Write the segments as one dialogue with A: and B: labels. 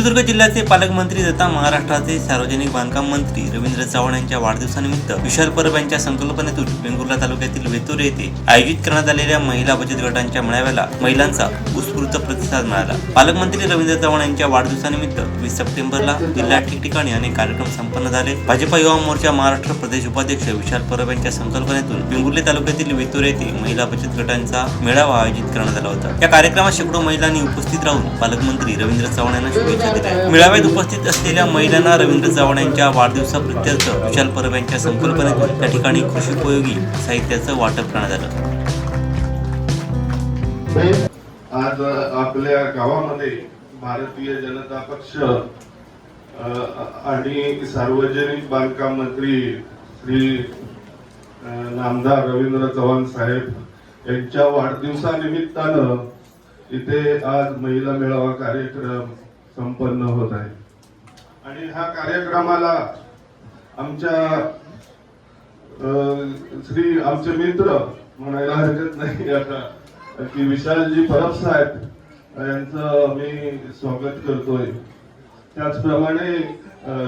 A: सिंधुदुर्ग जिल्ह्याचे पालकमंत्री तथा महाराष्ट्राचे सार्वजनिक बांधकाम मंत्री रवींद्र चव्हाण यांच्या वाढदिवसानिमित्त विशाल परब यांच्या संकल्पनेतून वेंगुर्ला तालुक्यातील वेतुर येथे आयोजित करण्यात आलेल्या महिला बचत गटांच्या मेळाव्याला महिलांचा उत्स्फूर्त प्रतिसाद मिळाला. पालकमंत्री रवींद्र चव्हाण यांच्या वाढदिवसानिमित्त वीस सप्टेंबरला जिल्ह्यात ठिकठिकाणी अनेक कार्यक्रम संपन्न झाले. भाजपा युवा मोर्चा महाराष्ट्र प्रदेश उपाध्यक्ष विशाल परब यांच्या संकल्पनेतून वेंगुर्ले तालुक्यातील वेतुर येथे महिला बचत गटांचा मेळावा आयोजित करण्यात आला होता. या कार्यक्रमात शेकडो महिलांनी उपस्थित राहून पालकमंत्री रवींद्र चव्हाण यांना शुभेच्छा मेळाव्यात उपस्थित असलेल्या महिलांना रवींद्र चव्हाण यांच्या वाढदिवसाप्रित्यर्थ विशाल परब यांच्या संकल्पनेतून त्या ठिकाणी कृषीपयोगी साहित्याचं वाटप करण्यात आलं.
B: आज आपल्या गावामध्ये भारतीय जनता पक्ष आणि सार्वजनिक बांधकाम मंत्री श्री नामदार रवींद्र चव्हाण साहेब यांच्या वाढदिवसानिमित्तानं इथे आज महिला मेळावा कार्यक्रम संपन्न होत आहे. आणि ह्या कार्यक्रमाला आमच्या श्री आमचे मित्र म्हणायला हरकत नाही आता. की विशालजी परब साहेब यांचं मी स्वागत करतोय. त्याचप्रमाणे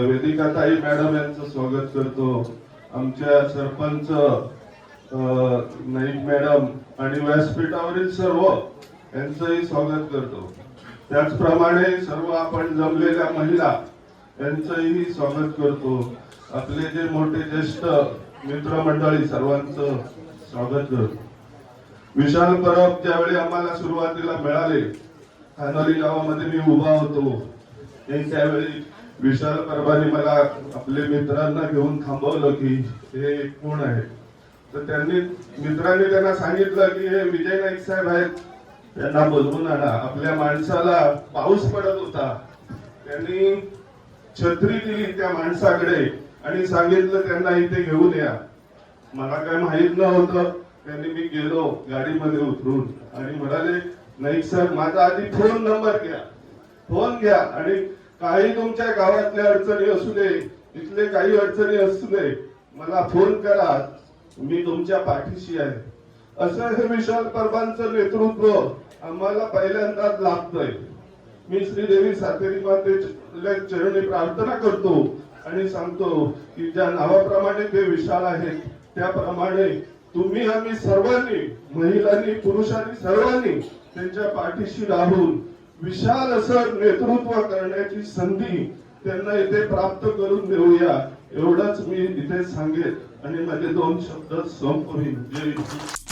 B: वेदिकाताई मॅडम यांचं स्वागत करतो. आमच्या सरपंच नाईक मॅडम आणि व्यासपीठावरील सर्व यांचंही स्वागत करतो. त्याचप्रमाणे सर्व आपण जमलेल्या महिला यांचंही स्वागत करतो. आपले जे मोठे ज्येष्ठ मित्रमंडळी सर्वांचं स्वागत करतो. विशाल परब ज्यावेळी आम्हाला सुरुवातीला मिळाले खानोली गावामध्ये मी उभा होतो. त्यावेळी विशाल परबाने मला आपले मित्रांना घेऊन थांबवलं की हे कोण आहे? तर त्यांनी मित्रांनी त्यांना सांगितलं की हे विजय नाईक साहेब आहेत. त्यांना बोलवून आणा. आपल्या माणसाला पाऊस पडत होता. त्यांनी छत्री दिली त्या माणसाकडे आणि सांगितलं त्यांना इथे घेऊन या. मला काय माहीत नव्हतं. त्यांनी मी गेलो गाडीमध्ये उतरून. आणि म्हणाले नाईक सर माझा आधी फोन नंबर घ्या. फोन घ्या आणि काही तुमच्या गावातल्या अडचणी असू दे इथले काही अडचणी असू दे मला फोन करा. मी तुमच्या पाठीशी आहे. असं हे विशाल परबांचं नेतृत्व आम्हाला पहिल्यांदाच लाभतंय मी श्रीदेवी सातेरी मातेच्या चरणी प्रार्थना करतो आणि सांगतो की ज्या नावाप्रमाणे ते विशाल आहेत त्याप्रमाणे तुम्ही आम्ही सर्वांनी महिलांनी पुरुषांनी सर्वांनी त्यांच्या पाठीशी राहून विशाल असं नेतृत्व करण्याची संधी त्यांना इथे प्राप्त करून देऊया एवढंच मी इथे सांगेन आणि माझे दोन शब्द संपवीन जय हिंद.